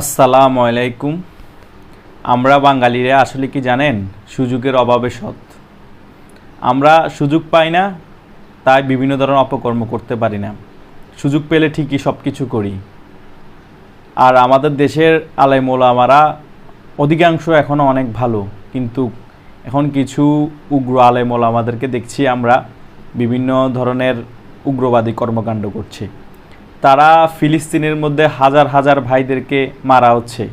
আসসালামু আলাইকুম। আমরা বাঙালিরা আসলে কি জানেন? সুযোগের অভাবে সৎ। আমরা সুযোগ পাই না, তাই বিভিন্ন ধরনের অপকর্ম করতে পারি না। সুযোগ পেলে ঠিকই সব কিছু করি। আর আমাদের দেশের আলেমোলামারা অধিকাংশ এখনও অনেক ভালো, কিন্তু এখন কিছু উগ্র আলেমোলামাদেরকে দেখছি আমরা বিভিন্ন ধরনের উগ্রবাদী কর্মকাণ্ড করছে। তারা ফিলিস্তিনের মধ্যে হাজার হাজার ভাইদেরকে মারা হচ্ছে।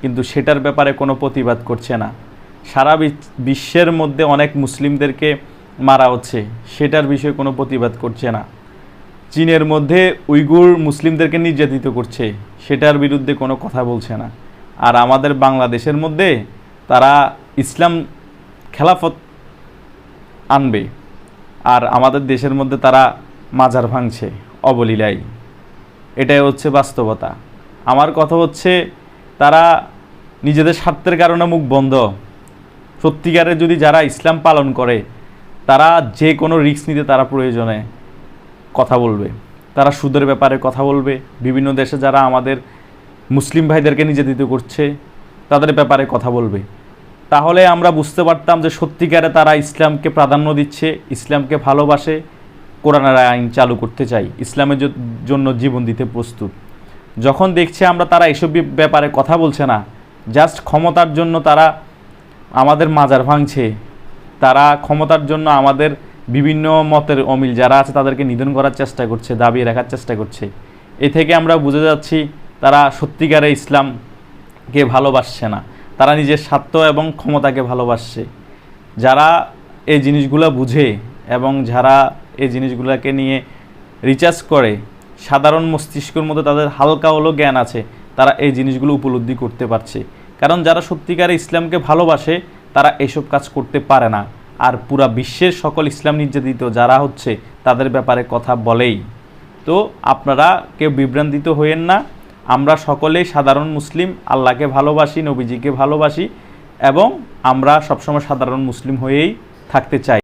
কিন্তু সেটার ব্যাপারে কোনো প্রতিবাদ করছে না। সারা বিশ্বের মধ্যে অনেক মুসলিমদেরকে মারা হচ্ছে। সেটার বিষয়ে কোনো প্রতিবাদ করছে না। চীনের মধ্যে উইগুর মুসলিমদেরকে নির্যাতিত করছে। সেটার বিরুদ্ধে কোনো কথা বলছে না। আর আমাদের বাংলাদেশের মধ্যে তারা ইসলাম খেলাফত আনবে। আর আমাদের দেশের মধ্যে তারা মাজার ভাঙছে। অবলীলায়। এটাই হচ্ছে বাস্তবতা। আমার কথা হচ্ছে, তারা নিজেদের স্বার্থের কারণে মুখ বন্ধ। সত্যিকারে যদি যারা ইসলাম পালন করে, তারা যে কোনো রিস্ক নিতে তারা প্রয়োজনে কথা বলবে। তারা সুদের ব্যাপারে কথা বলবে। বিভিন্ন দেশে যারা আমাদের মুসলিম ভাইদেরকে নির্যাতিত করছে, তাদের ব্যাপারে কথা বলবে। তাহলে আমরা বুঝতে পারতাম যে সত্যিকারে তারা ইসলামকে প্রাধান্য দিচ্ছে, ইসলামকে ভালোবাসে কোরআনের আইন চালু করতে চাই, ইসলামের জন্য জীবন দিতে প্রস্তুত। যখন দেখছি আমরা তারা এসব ব্যাপারে কথা বলছে না জাস্ট ক্ষমতার জন্য তারা আমাদের মাজার ভাঙছে, তারা ক্ষমতার জন্য আমাদের বিভিন্ন মতের অমিল যারা আছে তাদেরকে নিধন করার চেষ্টা করছে, দাবিয়ে রাখার চেষ্টা করছে। এ থেকে আমরা বুঝে যাচ্ছি তারা সত্যিকারে ইসলামকে ভালোবাসছে না। তারা নিজের স্বার্থ এবং ক্ষমতাকে ভালোবাসছে। যারা এই জিনিসগুলো বুঝে এবং যারা এই জিনিসগুলোকে নিয়ে রিচার্জ করে, সাধারণ মস্তিষ্কের মধ্যে তাদের হালকা হলো জ্ঞান আছে, তারা এই জিনিসগুলো উপলব্ধি করতে পারছে। কারণ যারা সত্যিকারে ইসলামকে ভালোবাসে, তারা এসব কাজ করতে পারে না। আর পুরা বিশ্বের সকল ইসলাম নির্যাতিত, যারা হচ্ছে, তাদের ব্যাপারে কথা বলেই। তো আপনারা কেউ বিভ্রান্তিত হইয়েন না, আমরা সকলেই সাধারণ মুসলিম, আল্লাহকে ভালোবাসি, নবীজিকে ভালোবাসি, এবং আমরা সবসময় সাধারণ মুসলিম হয়েই থাকতে চাই।